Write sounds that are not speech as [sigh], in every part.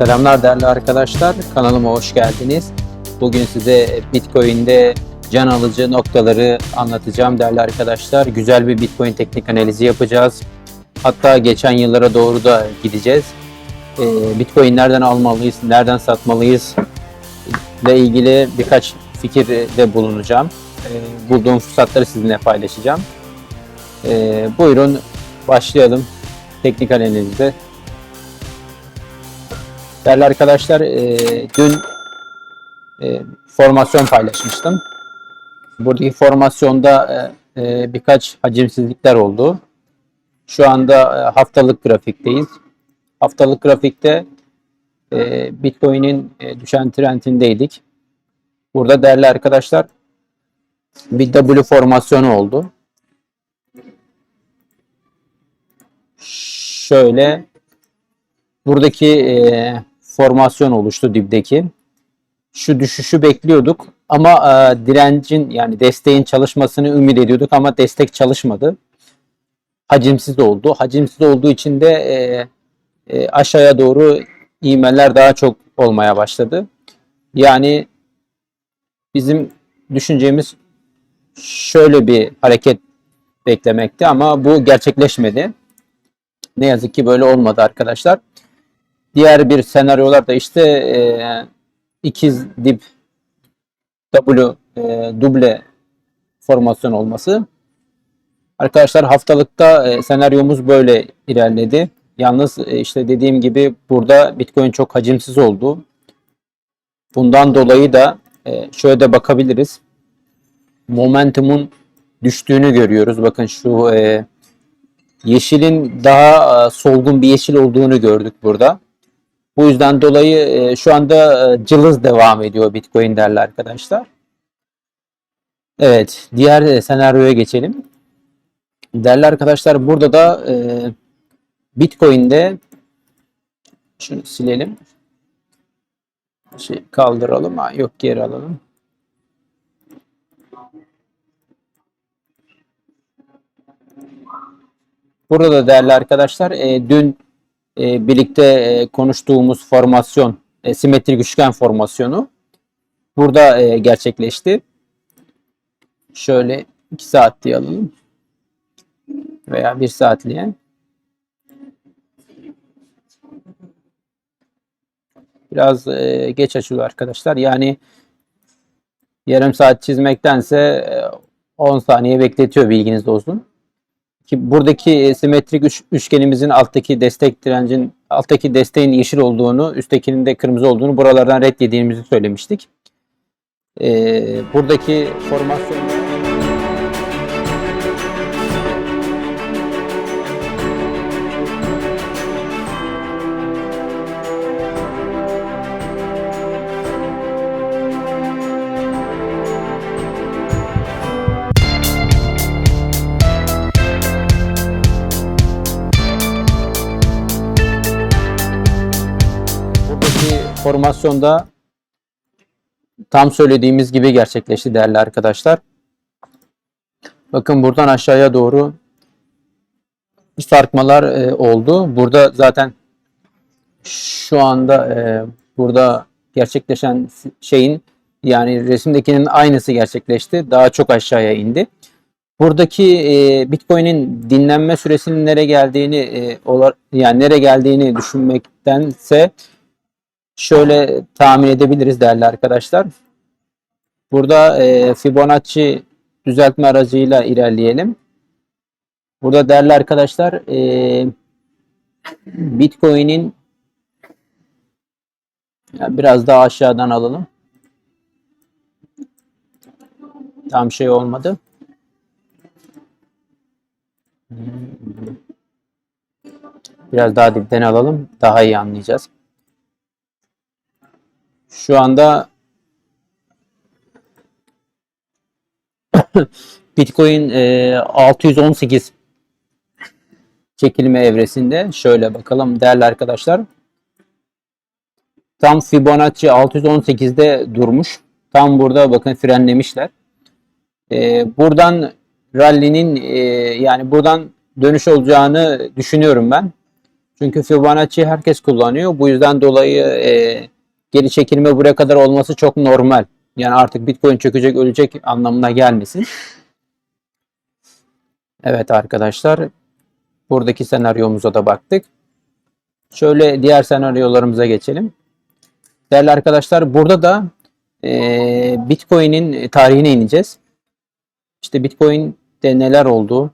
Selamlar değerli arkadaşlar. Kanalıma hoş geldiniz. Bugün size Bitcoin'de can alıcı noktaları anlatacağım değerli arkadaşlar. Güzel bir Bitcoin teknik analizi yapacağız. Hatta geçen yıllara doğru da gideceğiz. Ee, Bitcoin nereden almalıyız, nereden satmalıyız ile ilgili birkaç fikirde bulunacağım. Ee, bulduğum fırsatları sizinle paylaşacağım. Ee, buyurun başlayalım teknik analize. Değerli arkadaşlar, e, dün e, formasyon paylaşmıştım. Buradaki formasyonda e, e, birkaç hacimsizlikler oldu. Şu anda e, haftalık grafikteyiz. Haftalık grafikte e, Bitcoin'in e, düşen trendindeydik. Burada değerli arkadaşlar bir W formasyonu oldu. Şöyle buradaki e, formasyon oluştu dipteki. Şu düşüşü bekliyorduk ama e, direncin yani desteğin çalışmasını ümit ediyorduk ama destek çalışmadı. Hacimsiz oldu. Hacimsiz olduğu için de e, e, aşağıya doğru iğmeler daha çok olmaya başladı. Yani bizim düşüncemiz şöyle bir hareket beklemekti ama bu gerçekleşmedi. Ne yazık ki böyle olmadı arkadaşlar. Diğer bir senaryolar da işte e, ikiz dip W e, duble formasyon olması. Arkadaşlar haftalıkta e, senaryomuz böyle ilerledi. Yalnız e, işte dediğim gibi burada Bitcoin çok hacimsiz oldu. Bundan dolayı da e, şöyle de bakabiliriz. Momentumun düştüğünü görüyoruz. Bakın şu e, yeşilin daha e, solgun bir yeşil olduğunu gördük burada. Bu yüzden dolayı e, şu anda e, cılız devam ediyor Bitcoin değerli arkadaşlar. Evet, diğer e, senaryoya geçelim. Değerli arkadaşlar burada da Bitcoin'de şunu silelim. Şey kaldıralım. Ha, yok geri alalım. Burada da değerli arkadaşlar dün e, birlikte e, konuştuğumuz formasyon, e, simetrik üçgen formasyonu burada e, gerçekleşti. Şöyle 2 saat diye alalım. Veya 1 saatliğe. Biraz e, geç açılıyor arkadaşlar. Yani yarım saat çizmektense e, 10 saniye bekletiyor bilginiz olsun ki buradaki e, simetrik üç, üçgenimizin alttaki destek direncin alttaki desteğin yeşil olduğunu, üsttekinin de kırmızı olduğunu buralardan reddediğimizi söylemiştik. Ee, buradaki formasyon formasyonda tam söylediğimiz gibi gerçekleşti değerli arkadaşlar. Bakın buradan aşağıya doğru sarkmalar e, oldu. Burada zaten şu anda e, burada gerçekleşen şeyin yani resimdekinin aynısı gerçekleşti. Daha çok aşağıya indi. Buradaki e, Bitcoin'in dinlenme süresinin nereye geldiğini e, olar, yani nereye geldiğini düşünmektense şöyle tahmin edebiliriz değerli arkadaşlar. Burada e, Fibonacci düzeltme aracıyla ilerleyelim. Burada değerli arkadaşlar e, Bitcoin'in biraz daha aşağıdan alalım. Tam şey olmadı. Biraz daha dipten alalım. Daha iyi anlayacağız. Şu anda [coughs] Bitcoin e, 618 çekilme evresinde. Şöyle bakalım değerli arkadaşlar. Tam Fibonacci 618'de durmuş. Tam burada bakın frenlemişler. E, buradan rally'nin e, yani buradan dönüş olacağını düşünüyorum ben. Çünkü Fibonacci herkes kullanıyor. Bu yüzden dolayı e, geri çekilme buraya kadar olması çok normal. Yani artık Bitcoin çökecek, ölecek anlamına gelmesin. Evet arkadaşlar, buradaki senaryomuza da baktık. Şöyle diğer senaryolarımıza geçelim. Değerli arkadaşlar, burada da e, Bitcoin'in tarihine ineceğiz. İşte Bitcoin'de neler oldu?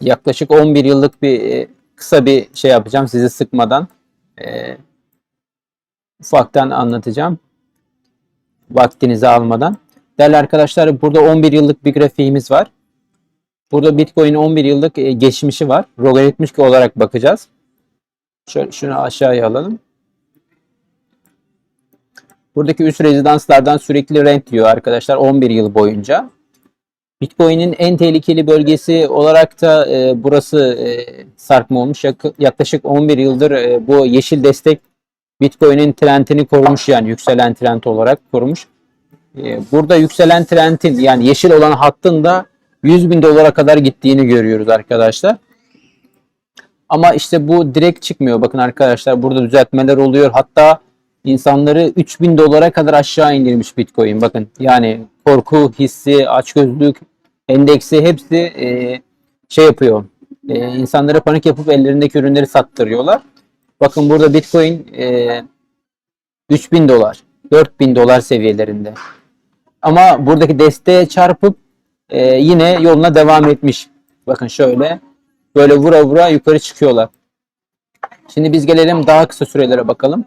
Yaklaşık 11 yıllık bir e, kısa bir şey yapacağım sizi sıkmadan. E, ufaktan anlatacağım. Vaktinizi almadan. Değerli arkadaşlar burada 11 yıllık bir grafiğimiz var. Burada Bitcoin 11 yıllık e, geçmişi var. Logaritmik olarak bakacağız. Şöyle şunu aşağıya alalım. Buradaki üst rezidanslardan sürekli rent diyor arkadaşlar 11 yıl boyunca. Bitcoin'in en tehlikeli bölgesi olarak da e, burası e, sarkma olmuş. Yak- yaklaşık 11 yıldır e, bu yeşil destek Bitcoin'in trendini korumuş yani yükselen trend olarak korumuş. E, burada yükselen trendin yani yeşil olan hattın da 100 bin dolara kadar gittiğini görüyoruz arkadaşlar. Ama işte bu direkt çıkmıyor. Bakın arkadaşlar burada düzeltmeler oluyor. Hatta insanları 3000 dolara kadar aşağı indirmiş Bitcoin. Bakın yani korku hissi, açgözlülük, endeksi hepsi e, şey yapıyor. E, insanlara panik yapıp ellerindeki ürünleri sattırıyorlar. Bakın burada Bitcoin e, 3000 dolar, 4000 dolar seviyelerinde. Ama buradaki desteğe çarpıp e, yine yoluna devam etmiş. Bakın şöyle böyle vura vura yukarı çıkıyorlar. Şimdi biz gelelim daha kısa sürelere bakalım.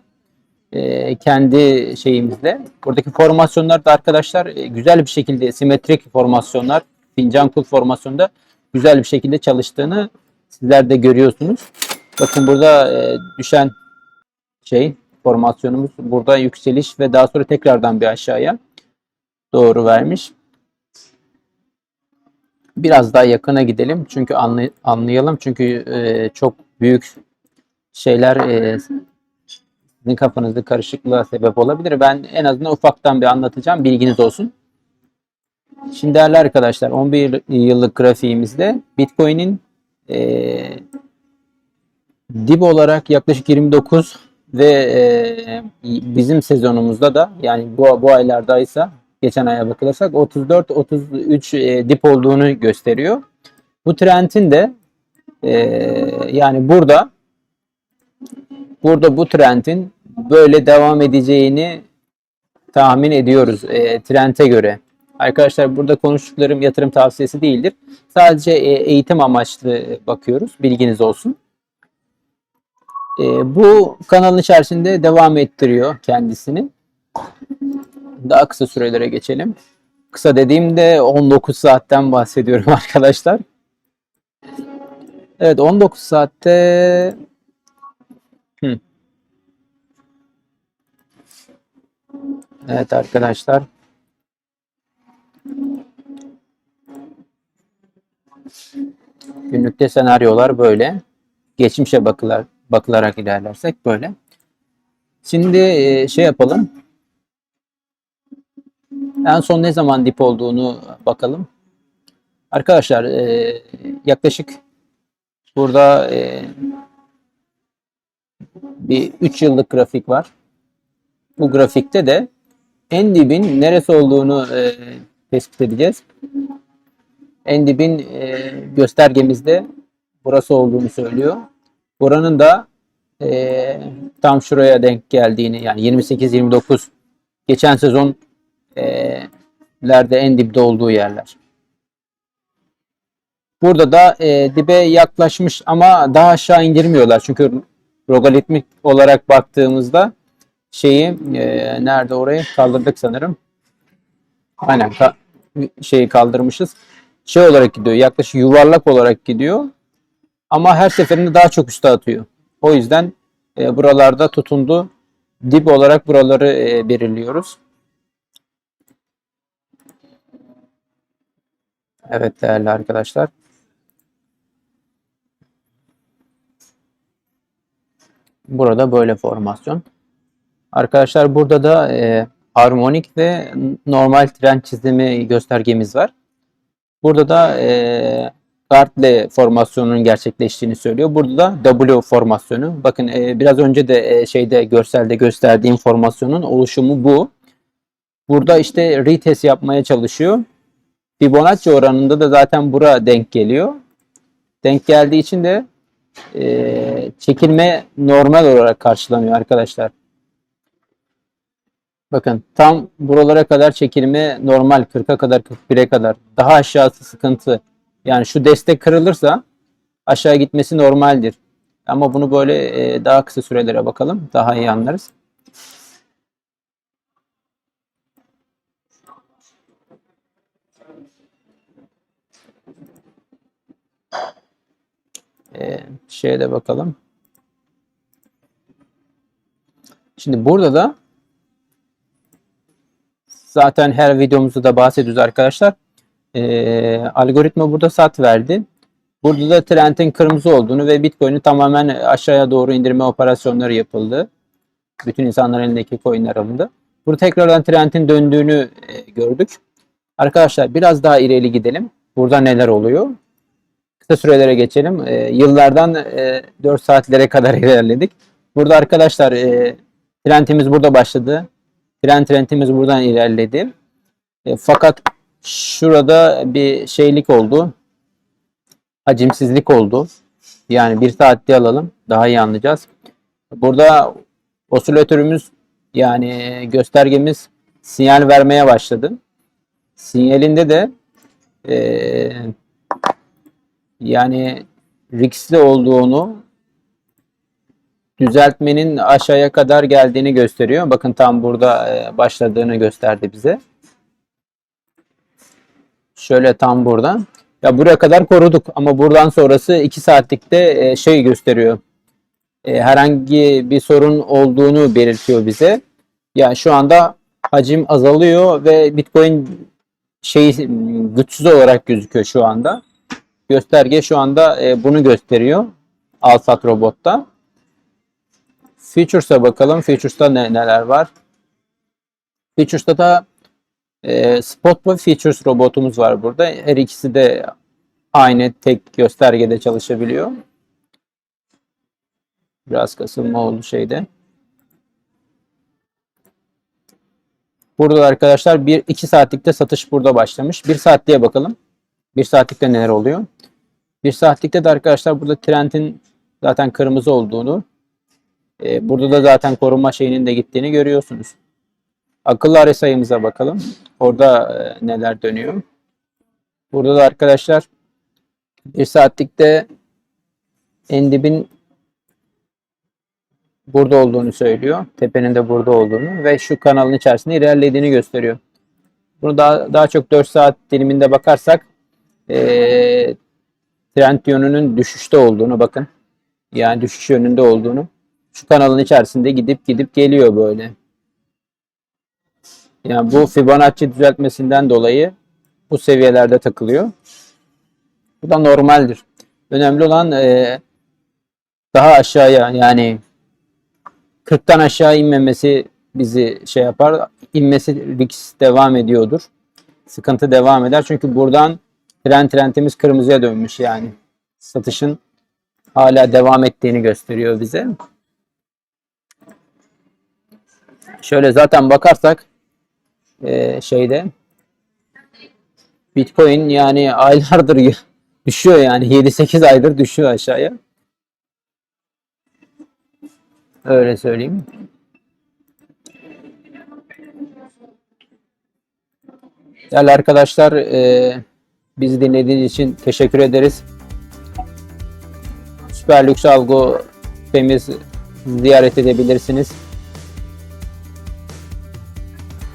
E, kendi şeyimizle. Buradaki formasyonlar da arkadaşlar e, güzel bir şekilde simetrik formasyonlar, fincan kul formasyonda güzel bir şekilde çalıştığını sizler de görüyorsunuz. Bakın burada e, düşen şey formasyonumuz burada yükseliş ve daha sonra tekrardan bir aşağıya doğru vermiş. Biraz daha yakına gidelim çünkü anlay- anlayalım çünkü e, çok büyük şeyler e, sizin kafanızda karışıklığa sebep olabilir. Ben en azından ufaktan bir anlatacağım. Bilginiz olsun. Şimdi değerli arkadaşlar 11 yıllık grafiğimizde Bitcoin'in e, dip olarak yaklaşık 29 ve e, bizim sezonumuzda da yani bu, bu aylarda ise geçen aya bakılırsak 34-33 e, dip olduğunu gösteriyor. Bu trendin de e, yani burada burada bu trendin böyle devam edeceğini tahmin ediyoruz e, trende göre. Arkadaşlar burada konuştuklarım yatırım tavsiyesi değildir. Sadece e, eğitim amaçlı bakıyoruz. Bilginiz olsun. E, bu kanalın içerisinde devam ettiriyor kendisini. Daha kısa sürelere geçelim. Kısa dediğimde 19 saatten bahsediyorum [laughs] arkadaşlar. Evet 19 saatte Hı. Evet arkadaşlar. Günlükte senaryolar böyle. Geçmişe bakılar, bakılarak ilerlersek böyle. Şimdi e, şey yapalım. En son ne zaman dip olduğunu bakalım. Arkadaşlar e, yaklaşık burada e, bir 3 yıllık grafik var. Bu grafikte de en dibin neresi olduğunu tespit edeceğiz. En dibin e, göstergemizde burası olduğunu söylüyor. Buranın da e, tam şuraya denk geldiğini yani 28-29 geçen sezon e, lerde en dipte olduğu yerler. Burada da e, dibe yaklaşmış ama daha aşağı indirmiyorlar. Çünkü logaritmik olarak baktığımızda şeyi e, nerede orayı kaldırdık sanırım. Aynen ka şeyi kaldırmışız. Şey olarak gidiyor. Yaklaşık yuvarlak olarak gidiyor. Ama her seferinde daha çok üste atıyor. O yüzden e, buralarda tutundu. Dip olarak buraları e, belirliyoruz. Evet değerli arkadaşlar. Burada böyle formasyon. Arkadaşlar burada da e, harmonik ve normal trend çizimi göstergemiz var. Burada da e, Gartle formasyonunun gerçekleştiğini söylüyor. Burada da W formasyonu. Bakın e, biraz önce de e, şeyde görselde gösterdiğim formasyonun oluşumu bu. Burada işte retest yapmaya çalışıyor. Fibonacci oranında da zaten bura denk geliyor. Denk geldiği için de e, çekilme normal olarak karşılanıyor arkadaşlar. Bakın tam buralara kadar çekilme normal 40'a kadar 41'e kadar. Daha aşağısı sıkıntı. Yani şu destek kırılırsa aşağı gitmesi normaldir. Ama bunu böyle e, daha kısa sürelere bakalım. Daha iyi anlarız. E, şeye de bakalım. Şimdi burada da zaten her videomuzda da bahsediyoruz arkadaşlar. Ee, algoritma burada sat verdi. Burada da trendin kırmızı olduğunu ve Bitcoin'i tamamen aşağıya doğru indirme operasyonları yapıldı. Bütün insanların elindeki coinler alındı. Burada tekrardan trendin döndüğünü e, gördük. Arkadaşlar biraz daha ileri gidelim. Burada neler oluyor? Kısa sürelere geçelim. E, yıllardan e, 4 saatlere kadar [laughs] ilerledik. Burada arkadaşlar e, trendimiz burada başladı. Trend trendimiz buradan ilerledi. E, fakat şurada bir şeylik oldu. Hacimsizlik oldu. Yani bir saatte alalım. Daha iyi anlayacağız. Burada osilatörümüz yani göstergemiz sinyal vermeye başladı. Sinyalinde de e, yani riskli olduğunu düzeltmenin aşağıya kadar geldiğini gösteriyor. Bakın tam burada e, başladığını gösterdi bize. Şöyle tam burada. Ya buraya kadar koruduk ama buradan sonrası 2 saatlikte e, şey gösteriyor. E, herhangi bir sorun olduğunu belirtiyor bize. Yani şu anda hacim azalıyor ve Bitcoin şey güçsüz olarak gözüküyor şu anda. Gösterge şu anda bunu gösteriyor. Alsat robotta. Features'a bakalım. Features'ta ne, neler var? Features'ta da e, Spot ve Features robotumuz var burada. Her ikisi de aynı tek göstergede çalışabiliyor. Biraz kasılma oldu şeyde. Burada arkadaşlar 1-2 saatlikte satış burada başlamış. 1 saatliğe bakalım. 1 saatlikte neler oluyor? 1 saatlikte de arkadaşlar burada trendin zaten kırmızı olduğunu e, burada da zaten koruma şeyinin de gittiğini görüyorsunuz. Akıllı RSI'mize bakalım. Orada e, neler dönüyor. Burada da arkadaşlar 1 saatlikte en dibin burada olduğunu söylüyor. Tepenin de burada olduğunu ve şu kanalın içerisinde ilerlediğini gösteriyor. Bunu daha, daha çok 4 saat diliminde bakarsak e, trend yönünün düşüşte olduğunu bakın. Yani düşüş yönünde olduğunu. Şu kanalın içerisinde gidip gidip geliyor böyle. Yani bu Fibonacci düzeltmesinden dolayı bu seviyelerde takılıyor. Bu da normaldir. Önemli olan e, daha aşağıya yani 40'tan aşağı inmemesi bizi şey yapar. İnmesi risk devam ediyordur. Sıkıntı devam eder. Çünkü buradan trend trendimiz kırmızıya dönmüş yani. Satışın hala devam ettiğini gösteriyor bize. Şöyle zaten bakarsak e, şeyde Bitcoin yani aylardır [laughs] düşüyor yani 7-8 aydır düşüyor aşağıya. Öyle söyleyeyim. Değerli arkadaşlar e, bizi dinlediğiniz için teşekkür ederiz. Süper Lüks Algo temiz ziyaret edebilirsiniz.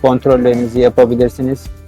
Kontrollerinizi yapabilirsiniz.